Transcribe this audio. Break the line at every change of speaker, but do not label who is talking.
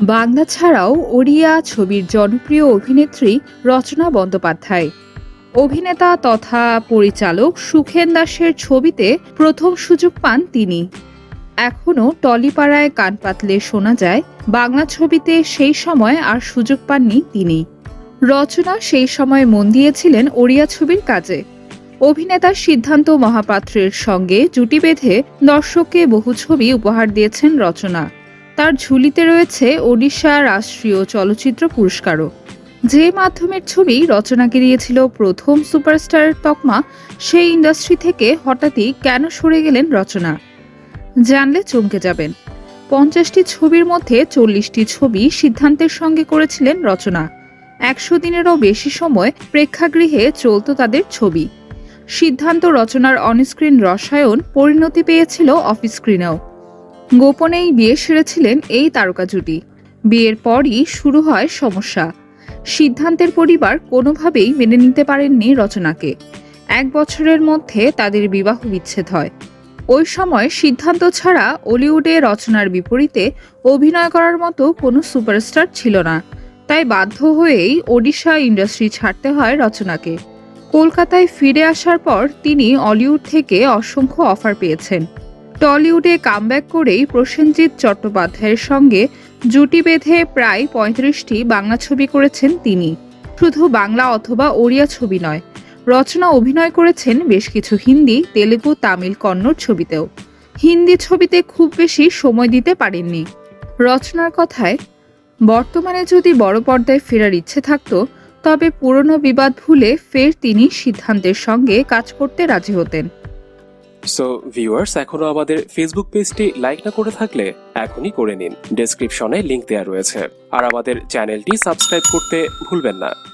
বাংলা ছাড়াও ওড়িয়া ছবির জনপ্রিয় অভিনেত্রী রচনা বন্দ্যোপাধ্যায়। অভিনেতা তথা পরিচালক সুখেন দাসের ছবিতে প্রথম সুযোগ পান তিনি। এখনও টলিপাড়ায় কান পাতলে শোনা যায় বাংলা ছবিতে সেই সময় আর সুযোগ পাননি তিনি। রচনা সেই সময় মন দিয়েছিলেন ওড়িয়া ছবির কাজে। অভিনেতা সিদ্ধান্ত মহাপাত্রের সঙ্গে জুটি বেঁধে দর্শককে বহু ছবি উপহার দিয়েছেন রচনা। তার ঝুলিতে রয়েছে ওড়িশা রাষ্ট্রীয় চলচ্চিত্র পুরস্কারও। যে মাধ্যমের ছবি রচনাকে দিয়েছিল প্রথম সুপারস্টার তকমা, সেই ইন্ডাস্ট্রি থেকে হঠাৎই কেন সরে গেলেন রচনা? জানলে চমকে যাবেন। পঞ্চাশটি ছবির মধ্যে চল্লিশটি ছবি সিদ্ধান্তের সঙ্গে করেছিলেন রচনা। একশো দিনেরও বেশি সময় প্রেক্ষাগৃহে চলত তাদের ছবি। সিদ্ধান্ত রচনার অনস্ক্রিন রসায়ন পরিণতি পেয়েছিল অফ স্ক্রিনেও। গোপনেই বিয়ে সেরেছিলেন এই তারকা জুটি। বিয়ের পরই শুরু হয় সমস্যা। সিদ্ধান্তের পরিবার কোনোভাবেই মেনে নিতে পারেননি রচনাকে। এক বছরের মধ্যে তাদের বিবাহ বিচ্ছেদ হয়। ওই সময় সিদ্ধান্ত ছাড়া অলিউডে রচনার বিপরীতে অভিনয় করার মতো কোনো সুপারস্টার ছিল না। তাই বাধ্য হয়েই ওডিশা ইন্ডাস্ট্রি ছাড়তে হয় রচনাকে। কলকাতায় ফিরে আসার পর তিনি অলিউড থেকে অসংখ্য অফার পেয়েছেন। টলিউডে কামব্যাক করেই প্রসেনজিৎ চট্টোপাধ্যায়ের সঙ্গে জুটি বেঁধে প্রায় পঁয়ত্রিশটি বাংলা ছবি করেছেন তিনি। শুধু বাংলা অথবা ওড়িয়া ছবি নয়, রচনা অভিনয় করেছেন বেশ কিছু হিন্দি, তেলেগু, তামিল কন্নড় ছবিতেও। হিন্দি ছবিতে খুব বেশি সময় দিতে পারেননি। রচনার কথায়, বর্তমানে যদি বড় পর্দায় ফেরার ইচ্ছে থাকত, তবে পুরনো বিবাদ ভুলে ফের তিনি সিদ্ধান্তের সঙ্গে কাজ করতে রাজি হতেন।
সো ভিউয়ার্স এখনও আমাদের ফেসবুক পেজটি লাইক না করে থাকলে এখনই করে নিন। ডেসক্রিপশনে লিংক দেওয়া রয়েছে। আর আমাদের চ্যানেলটি সাবস্ক্রাইব করতে ভুলবেন না।